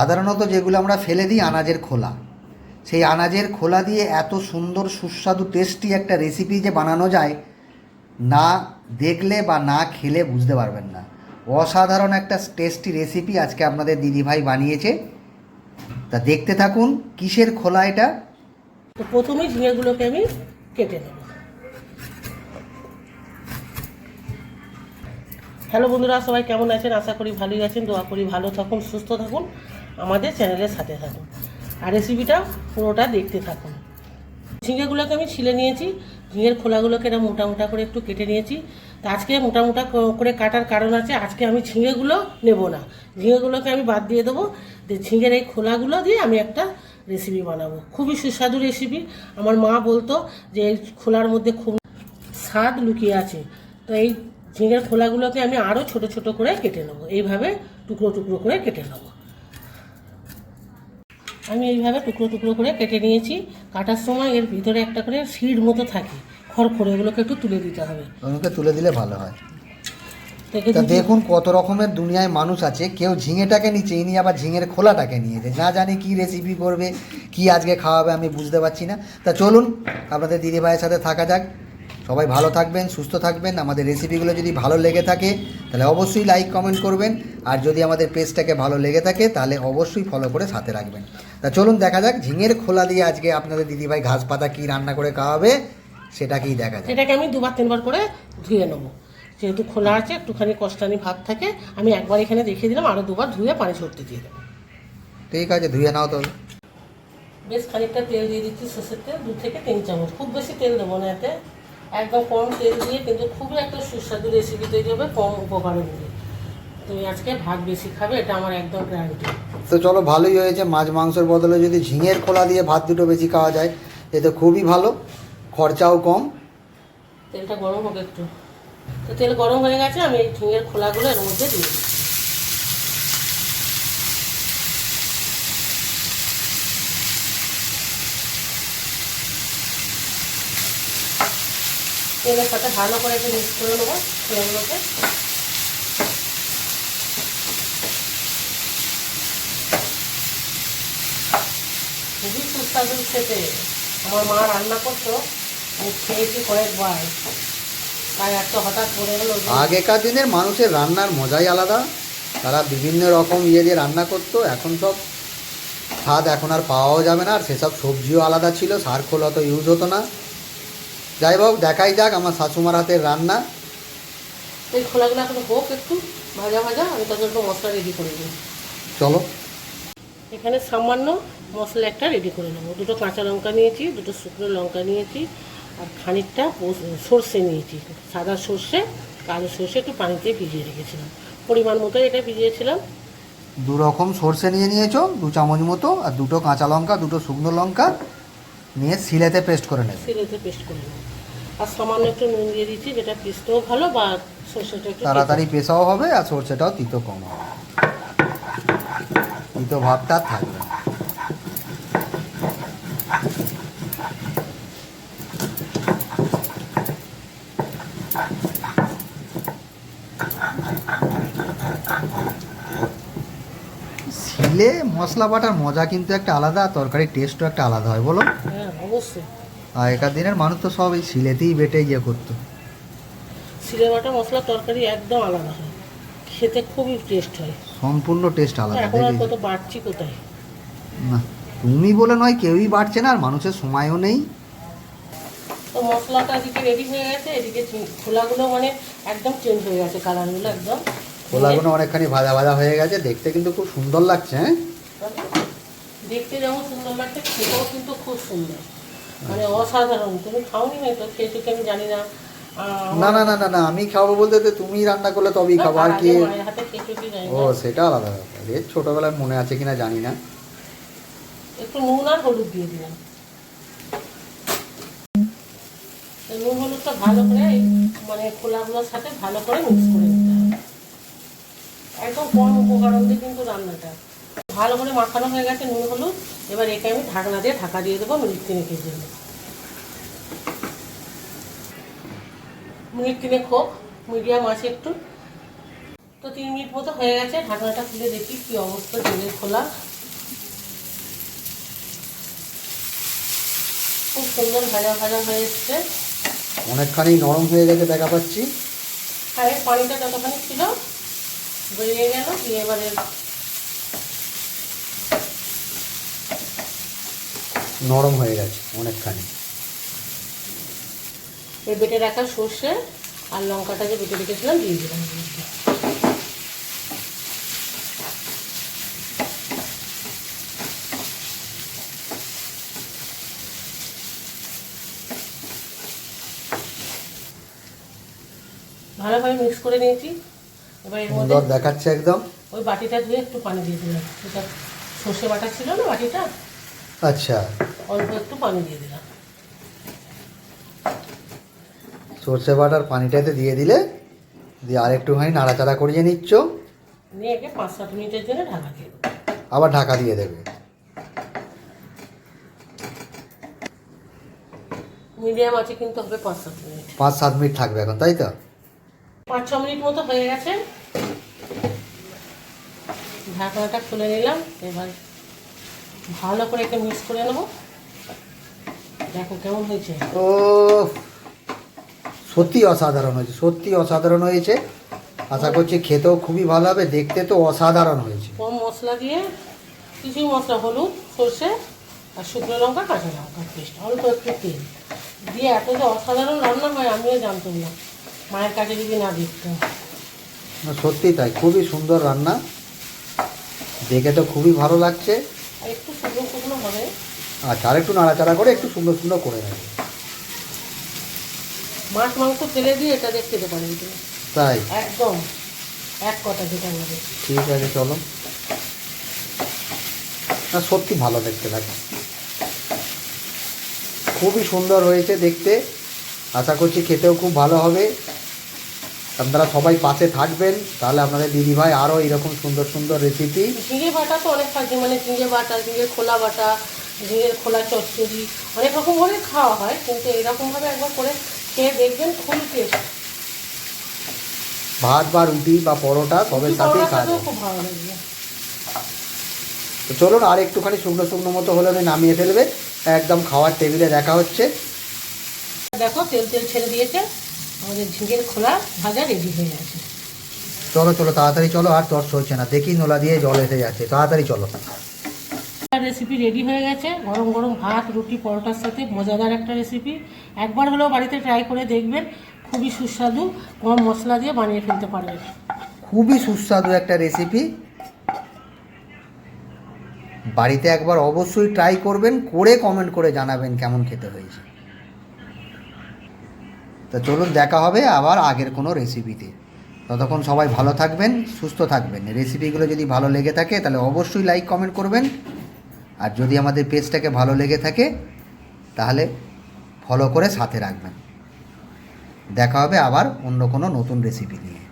সাধারণত যেগুলো আমরা ফেলে দিই আনাজের খোলা। সেই আনাজের খোলা দিয়ে এত সুন্দর, সুস্বাদু টেস্টি একটা রেসিপি যে বানানো যায়, না দেখলে বা না খেলে বুঝতে পারবেন না। অসাধারণ একটা টেস্টি রেসিপি আজকে আপনাদের দিদিভাই বানিয়েছে। তা দেখতে থাকুন, কিসের খোলা এটা? তো প্রথমেই ঝিঙেগুলোকে আমি কেটে নেব। হ্যালো বন্ধুরা, সবাই কেমন আছেন? আশা করি ভালোই আছেন। দোয়া করি ভালো থাকুন, সুস্থ থাকুন। আমাদের চ্যানেলের সাথে থাকুন। আর রেসিপিটা পুরোটা দেখতে থাকুন। ঝিঙেগুলোকে আমি ছিলে নিয়েছি। ঝিঙের খোলাগুলোকে এরকম মোটা মোটা করে একটু কেটে নিয়েছি। তা আজকে মোটা মোটা করে কাটার কারণ আছে, আজকে আমি ঝিঙেগুলো নেব না। ঝিঙেগুলোকে আমি বাদ দিয়ে দেবো। দিয়ে ঝিঙের এই খোলাগুলো দিয়ে আমি একটা রেসিপি বানাবো। খুবই সুস্বাদু রেসিপি আমার মা বলতো যে এই খোলার মধ্যে খুব স্বাদ লুকিয়ে আছে। তো এই ঝিঙের খোলাগুলোকে আমি আরও ছোট ছোট করে কেটে নেব। এইভাবে টুকরো টুকরো করে কেটে নেব। আমি এইভাবে টুকরো টুকরো করে কেটে নিয়েছি। কাটার সময় এর ভিতরে একটা করে সিড মতো থাকে খড়খড়ে ওগুলোকে একটু তুলে দিতে হবে। ওগুলোকে তুলে দিলে ভালো হয়। তা দেখুন কত রকমের দুনিয়ায় মানুষ আছে কেউ ঝিঙেটাকে নিচে ইনি আবার ঝিঙের খোলাটাকে নিয়েছে না জানি কি রেসিপি করবে কি আজকে খাওয়াবে আমি বুঝতে পারছি না। তা চলুন আপনাদের দিদিভাইয়ের সাথে থাকা যাক। সবাই ভালো থাকবেন সুস্থ থাকবেন। আমাদের রেসিপিগুলো যদি ভালো লেগে থাকে তাহলে অবশ্যই লাইক কমেন্ট করবেন। আর যদি আমাদের পেজটাকে ভালো লেগে থাকে তাহলে অবশ্যই ফলো করে সাথে রাখবেন। তা চলুন দেখা যাক ঝিঙের খোলা দিয়ে আজকে আপনাদের দিদিভাই ঘাস পাতা কী রান্না করে খাওয়াবে সেটাকেই দেখা যাক। এটাকে আমি দুবার তিনবার করে ধুয়ে নেব। যেহেতু খোলা আছে একটুখানি কষ্টানি ভাব থাকে আমি একবার এখানে দেখিয়ে দিলাম আরও দুবার ধুয়ে পানি ছড়তে দিয়ে দেবো। ঠিক আছে ধুয়ে নাও তবে বেশ খানিকটা তেল দিয়ে দিচ্ছি সর্ষের তেল দু থেকে তিন চামচ। খুব বেশি তেল দেবো না এতে। একদম কম তেল দিয়ে কিন্তু খুবই একটা সুস্বাদু রেসিপি তৈরি হবে কম উপকরণ দিয়ে তুমি আজকে ভাত বেশি খাবে এটা আমার একদম গ্যারান্টি তো চলো ভালোই হয়েছে মাছ মাংসের বদলে যদি ঝিঙের খোলা দিয়ে ভাত দুটো বেশি খাওয়া যায় এতে খুবই ভালো খরচাও কম। তেলটা গরম হোক একটু। তো তেল গরম হয়ে গেছে আমি এই ঝিঙের খোলাগুলো এর মধ্যে দিয়ে দিচ্ছি। তেলের সাথে ভালো করে একটু মিক্স করে নেব খোলাগুলোকে খুবই সুস্বাদু খেতে। আমার মা রান্না করতো খেয়েছি কয়েকবার। তাই একটা হঠাৎ গেলো আগেকার দিনের মানুষের রান্নার মজাই আলাদা। তারা বিভিন্ন রকম ইয়ে দিয়ে রান্না করতো, এখন সব স্বাদ এখন আর পাওয়াও যাবে না, আর সেসব সবজিও আলাদা ছিল, সার খোলা তো ইউজ হতো না। যাই হোক দেখাই যাক আমার শাশুমার হাতের রান্না। এই খোলাগুলো এখন হোক একটু ভাজা ভাজা আমি তখন একটু মশলা রেডি করে নিই। চলো। এখানে সামান্য মশলা একটা রেডি করে নেব। দুটো কাঁচা লঙ্কা নিয়েছি দুটো শুকনো লঙ্কা নিয়েছি আর খানিকটা সর্ষে নিয়েছি। সাদা সর্ষে কালো সর্ষে একটু পানিতে ভিজিয়ে রেখেছিলাম। পরিমাণ মতো এটা ভিজিয়েছিলাম। দু রকম সর্ষে নিয়ে নিয়েছো দু চামচ মতো আর দুটো কাঁচা লঙ্কা দুটো শুকনো লঙ্কা নিয়ে সিলেতে পেস্ট করে নেবে। সিলেতে পেস্ট করে নেব। আর সামান্য একটু নুন দিয়ে দিচ্ছি যেটা পিসতেও ভালো বা সর্ষেটা একটু তাড়াতাড়ি পেশাও হবে আর সর্ষেটাও তিতো কম হবে। তিতো ভাবটা থাকবে শিলে মশলা বাটার মজা কিন্তু একটা আলাদা তরকারির টেস্টও একটা আলাদা হয় বলো? হ্যাঁ অবশ্যই। আগেকার দিনের মানুষ তো সব এই শিলেতেই বেটে ইয়ে করতো। সিলে বাটা মশলা তরকারি একদম আলাদা হয়। খেতে খুবই টেস্ট হয়। সম্পূর্ণ টেস্ট আলাদা এখন আর কত বাড়ছি কোথায়? না তুমি বলে নয় কেউই বাড়ছে না আর মানুষের সময়ও নেই। তো মশলাটা এদিকে রেডি হয়ে গেছে এদিকে খোলাগুলো মানে একদম চেঞ্জ হয়ে গেছে কালারগুলো একদম। খোলাগুলো অনেকখানি ভাজা ভাজা হয়ে গেছে দেখতে কিন্তু খুব সুন্দর লাগছে হ্যাঁ? দেখতে যেমন সুন্দর লাগছে খেতেও কিন্তু খুব সুন্দর। মানে অসাধারণ। তুমি খাওনি খেয়েছো কি আমি জানি না। না না না না না আমি খাব বলতে তুমি রান্না করলে তবেই খাব আর কি? ও সেটা আলাদা ব্যাপার। এর ছোটোবেলায় মনে আছে কিনা জানি না। একটু নুন আর হলুদ দিয়ে দিলাম। নুন হলুদটা ভালো করে মানে খোলাগুলোর সাথে ভালো করে মিক্স করে নিতে হবে। একদম কম উপকরণ দিয়ে কিন্তু রান্নাটা। ভালো করে মাখানো হয়ে গেছে নুন হলুদ। এবার একে আমি ঢাকনা দিয়ে ঢাকা দিয়ে দেবো মিনিট তিনেকের জন্য। মিনিট তিনেক হোক মিডিয়াম আছে একটু। তো তিন মিনিট মতো হয়ে গেছে ঢাকনাটা খুলে দেখি কি অবস্থা ঝিঙের খোলা। খুব সুন্দর ভাজা ভাজা হয়ে এসছে। অনেকখানি নরম হয়ে গেছে দেখা পাচ্ছি। আর পানিটা যতখানি ছিল বেরিয়ে গেল দিয়ে এবারে নরম হয়ে গেছে অনেকখানি। এই বেটে রাখা সর্ষে আর লঙ্কাটা যে বেটে রেখেছিলাম দিয়ে দিলাম। ভালোভাবে মিক্স করে নিয়েছি। এবার এর মধ্যে দেখাচ্ছে একদম। ওই বাটিটা ধুয়ে একটু পানি দিয়ে দিলাম। এটা সর্ষে বাটা ছিল না বাটিটা? আচ্ছা। অল্প একটু পানি দিয়ে দিলাম। সর্ষে বাটার পানিটাতে দিয়ে দিলে দিয়ে আর একটুখানি নাড়াচাড়া করিয়ে নিচ্ছ। নিয়ে একে পাঁচ সাত মিনিটের জন্য ঢাকা দিয়ে আবার ঢাকা দিয়ে দেবে। মিডিয়াম আছে কিন্তু হবে পাঁচ সাত মিনিট। পাঁচ সাত মিনিট থাকবে এখন তাই তো? পাঁচ ছ মিনিট মতো হয়ে গেছে। ঢাকনাটা খুলে নিলাম এবার ভালো করে একে মিক্স করে নেব। দেখো কেমন হয়েছে। ও সত্যি অসাধারণ হয়েছে সত্যি অসাধারণ হয়েছে। আশা করছি খেতেও খুবই ভালো হবে দেখতে তো অসাধারণ হয়েছে। কম মশলা দিয়ে কিছুই মশলা হলুদ সর্ষে আর শুকনো লঙ্কা কাঁচা লঙ্কা পেস্ট অল্প একটু তেল। দিয়ে এত যে অসাধারণ রান্না হয় আমিও জানতাম না। মায়ের কাছে যদি না দেখতাম না, সত্যি তাই খুবই সুন্দর রান্না। দেখে তো খুবই ভালো লাগছে। আর একটু শুকনো শুকনো হবে। আচ্ছা আর একটু নাড়াচাড়া করে একটু সুন্দর সুন্দর করে নেবে। মাছ মাংস ফেলে দিয়ে এটা দেখতে তুমি তাই? একদম এক কথা যেটা বলে ঠিক আছে চলো। না সত্যি ভালো দেখতে লাগে খুবই সুন্দর হয়েছে দেখতে। আশা করছি খেতেও খুব ভালো হবে। আপনারা সবাই পাশে থাকবেন তাহলে আপনাদের দিদিভাই আরও এরকম সুন্দর সুন্দর রেসিপি ঝিঙে বাটা তো অনেক খাচ্ছি মানে ঝিঙে বাটা ঝিঙে খোলা বাটা ঝিঙের খোলা চচ্চড়ি অনেক রকম করে খাওয়া হয় কিন্তু এরকমভাবে একবার করে খেয়ে দেখবেন খুবই টেস্ট ভাত বা রুটি বা পরোটা সবের সাথেই খাওয়া। খুব ভালো লাগবে তো চলুন আর একটুখানি শুকনো শুকনো মতো হলে উনি নামিয়ে ফেলবে। একদম খাওয়ার টেবিলে দেখা হচ্ছে। দেখো তেল তেল ছেড়ে দিয়েছে। আমাদের ঝিঙের খোলা ভাজা রেডি হয়ে গেছে চলো চলো তাড়াতাড়ি চলো আর তর চলছে না। দেখি নোলা দিয়ে জল এসে যাচ্ছে। তাড়াতাড়ি চলো। রেসিপি রেডি হয়ে গেছে। গরম গরম ভাত রুটি পরোটার সাথে মজাদার একটা রেসিপি একবার হলেও বাড়িতে ট্রাই করে দেখবেন খুবই সুস্বাদু। কম মশলা দিয়ে বানিয়ে ফেলতে পারবেন। খুবই সুস্বাদু একটা রেসিপি বাড়িতে একবার অবশ্যই ট্রাই করবেন করে কমেন্ট করে জানাবেন কেমন খেতে হয়েছে। তো চলুন দেখা হবে আবার আগের কোনো রেসিপিতে ততক্ষণ সবাই ভালো থাকবেন, সুস্থ থাকবেন। রেসিপিগুলো যদি ভালো লেগে থাকে, তাহলে অবশ্যই লাইক কমেন্ট করবেন। আর যদি আমাদের পেজটাকে ভালো লেগে থাকে, তাহলে ফলো করে সাথে রাখবেন। দেখা হবে আবার অন্য কোনো নতুন রেসিপি নিয়ে।